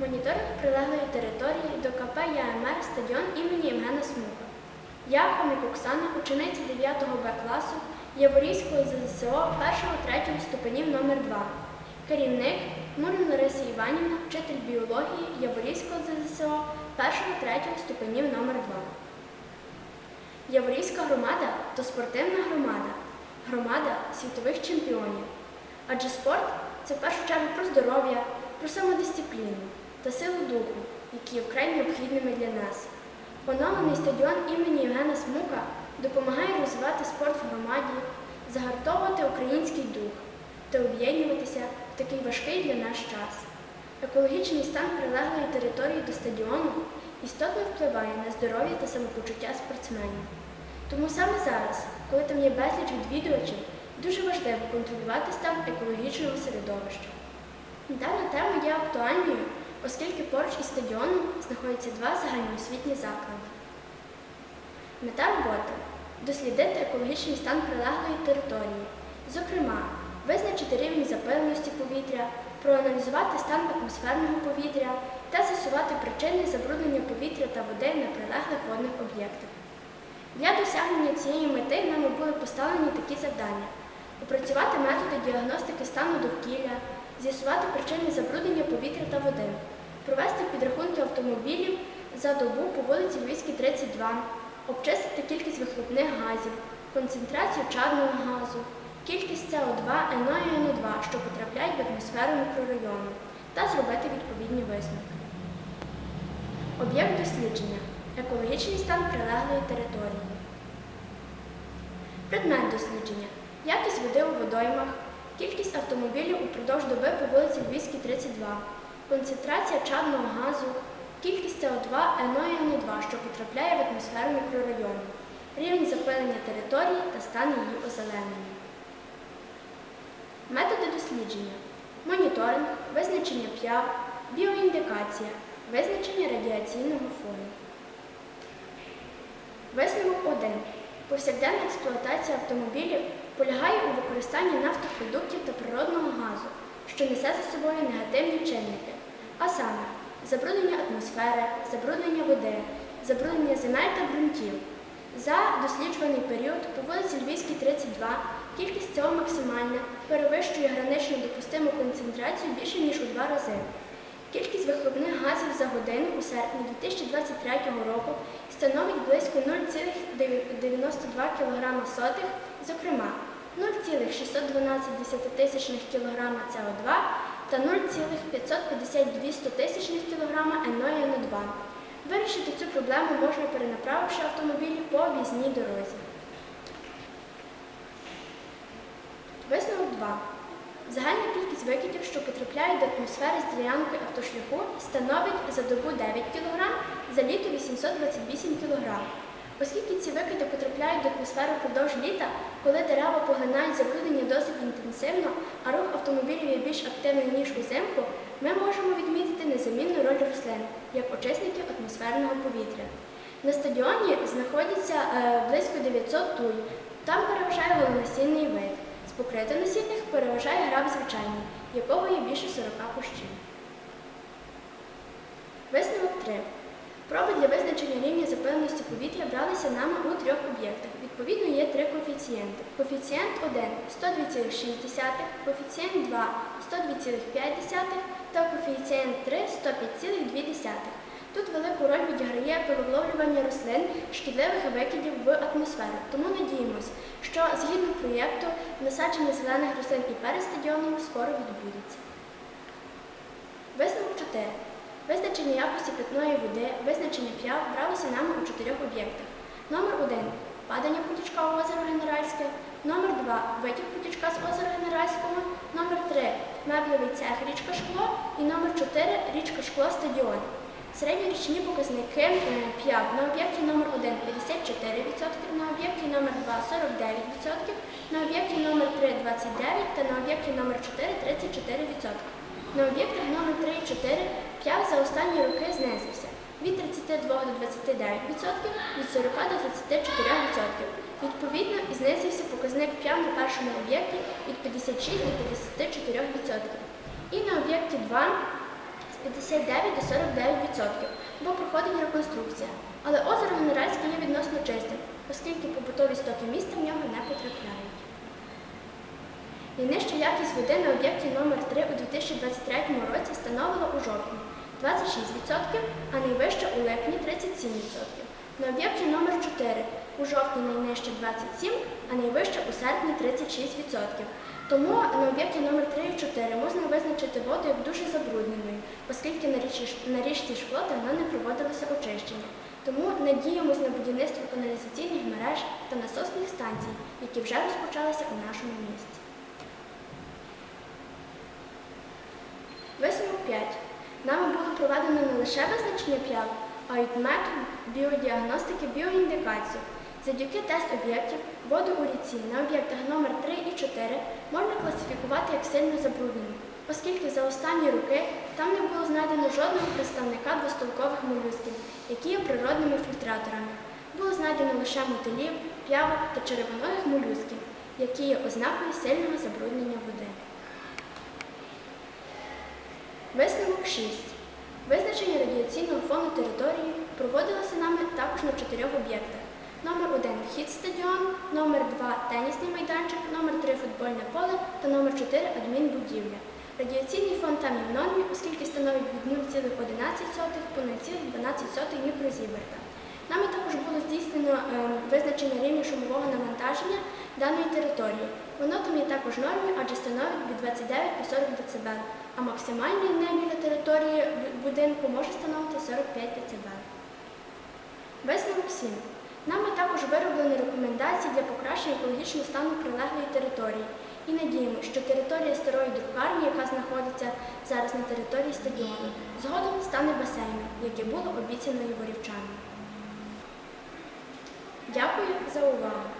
Моніторинг прилеглої території до КП ЯМР стадіон імені Євгена Смуга. Я, Хомік Оксана, учениця 9 Б класу Яворівського ЗЗСО 1-3 ступенів номер 2 Керівник Мурин Лариса Іванівна, вчитель біології Яворівського ЗЗСО 1-3 ступенів номер 2 Яворівська громада то спортивна громада, громада світових чемпіонів. Адже спорт це в першу чергу про здоров'я, про самодисципліну та силу духу, які є вкрай необхідними для нас. Оновлений стадіон імені Євгена Смука допомагає розвивати спорт в громаді, загартовувати український дух та об'єднуватися в такий важкий для нас час. Екологічний стан прилеглої території до стадіону істотно впливає на здоров'я та самопочуття спортсменів. Тому саме зараз, коли там є безліч відвідувачів, дуже важливо контролювати стан екологічного середовища. Дана тема є актуальною, оскільки поруч із стадіоном знаходяться два загальноосвітні заклади. Мета роботи дослідити екологічний стан прилеглої території, зокрема, визначити рівень запиленості повітря, проаналізувати стан атмосферного повітря та з'ясувати причини забруднення повітря та води на прилеглих водних об'єктах. Для досягнення цієї мети нами були поставлені такі завдання: опрацювати методи діагностики стану довкілля, з'ясувати причини забруднення повітря та води, провести підрахунки автомобілів за добу по вулиці Львівській, 32, обчистити кількість вихлопних газів, концентрацію чадного газу, кількість СО2, НО і НО2, що потрапляють в атмосферу мікрорайону, та зробити відповідні висновки. Об'єкт дослідження. Екологічний стан прилеглої території. Предмет дослідження. Якість води у водоймах, кількість автомобілів упродовж доби по вулиці Львівській, 32, концентрація чадного газу, кількість СО2, НО і НО2, що потрапляє в атмосферу мікрорайону, рівень запилення території та стан її озеленення. Методи дослідження. Моніторинг, визначення п'яв, біоіндикація, визначення радіаційного фону. Висновок 1. Повсякденна експлуатація автомобілів полягає у використанні нафтопродуктів та природного газу, що несе за собою негативні чинники, а саме забруднення атмосфери, забруднення води, забруднення земель та ґрунтів. За досліджуваний період по вулиці Львівській, 32 кількість цього максимальна перевищує гранично допустиму концентрацію більше ніж у два рази. Кількість вихлопних газів за годину у серпні 2023 року становить близько 0,92 кг сотих, зокрема 0,612 кг СО2 та 0,552 кг НО2. Вирішити цю проблему можна перенаправивши автомобілі по об'їзній дорозі. Висновок 2. Загальна кількість викидів, що потрапляють до атмосфери з ділянки автошляху, становить за добу 9 кг, за літо 828 кг. Оскільки ці викиди потрапляють до атмосфери впродовж літа, коли дерева поглинають забруднення досить інтенсивно, а рух автомобілів є більш активний, ніж узимку, ми можемо відмітити незамінну роль рослин як очисників атмосферного повітря. На стадіоні знаходиться е, близько 900 туй. Там переважає голонасінний вид. З покритонасінних переважає граб звичайний, якого є більше 40 кущів. Висновок 3. Проби для визначення рівня запиленості повітря бралися нами у трьох об'єктах. Відповідно, є три коефіцієнти. Коефіцієнт 1 102,6, коефіцієнт 2 102,5 та коефіцієнт 3 105,2. Тут велику роль відіграє перевловлювання рослин шкідливих викидів в атмосферу. Тому надіємося, що згідно проєкту насадження зелених рослин і перед стадіоном скоро відбудеться. Висновок 4. Визначення якості питної води, визначення п'яв бралося нами у чотирьох об'єктах. Номер 1 падання потічка у озеро Генеральське, номер 2 витік потічка з озера Генеральського, номер 3 меблевий цех річка Шкло і номер 4 річка Шкло стадіон. Середньорічні показники е, п'яв на об'єкті номер 1 54%, на об'єкті номер 2 49%, на об'єкті номер 3 29% та на об'єкті номер 4 34%. На об'єктах номер 3 і 4 п'яв за останні роки знизився від 32 до 29%, від 40 до 34%. Відповідно, і знизився показник п'яв на першому об'єкті від 56 до 54%. І на об'єкті 2 з 59 до 49%, бо проходить реконструкція. Але озеро Генеральське є відносно чистим, оскільки побутові стоки міста в нього не потрапляють. Найнижча якість води на об'єкті номер 3 у 2023 році становила у жовтні 26%, а найвища у липні 37%. На об'єкті номер 4 у жовтні найнижча 27%, а найвища у серпні 36%. Тому на об'єкті номер 3 і 4 можна визначити воду як дуже забрудненою, оскільки на річці шкло давно не проводилося очищення. Тому надіємось на будівництво каналізаційних мереж та насосних станцій, які вже розпочалися у нашому місті. Висновок 5. Нами було не лише визначення п'ят, а й метод біодіагностики біоіндикацію. Завдяки тест об'єктів воду у ріці на об'єктах номер 3 і 4 можна класифікувати як сильно забруднену, оскільки за останні роки там не було знайдено жодного представника двостолкових молюсків, які є природними фільтраторами. Було знайдено лише мотилів, п'явок та червоногих молюсків, які є ознакою сильного забруднення води. Висновок 6. Визначення радіаційного фону території проводилося нами також на чотирьох об'єктах. Номер 1 вхід стадіон, номер 2 тенісний майданчик, номер 3 футбольне поле та номер 4 адмінбудівля. Радіаційний фон там є в нормі, оскільки становить від 0,11 по 0,12 мікрозіверта. Нами також було здійснено е, визначення рівня шумового навантаження даної території. Воно там є також нормі, адже становить від 29 до 40 дБ, а максимальний не біля території будинку може становити 45 дБ. Висновок 7. Нами також вироблені рекомендації для покращення екологічного стану прилеглої території. І надіємося, що територія старої друкарні, яка знаходиться зараз на території стадіону, згодом стане басейном, яке було обіцяно ворівчанам. Дякую за увагу!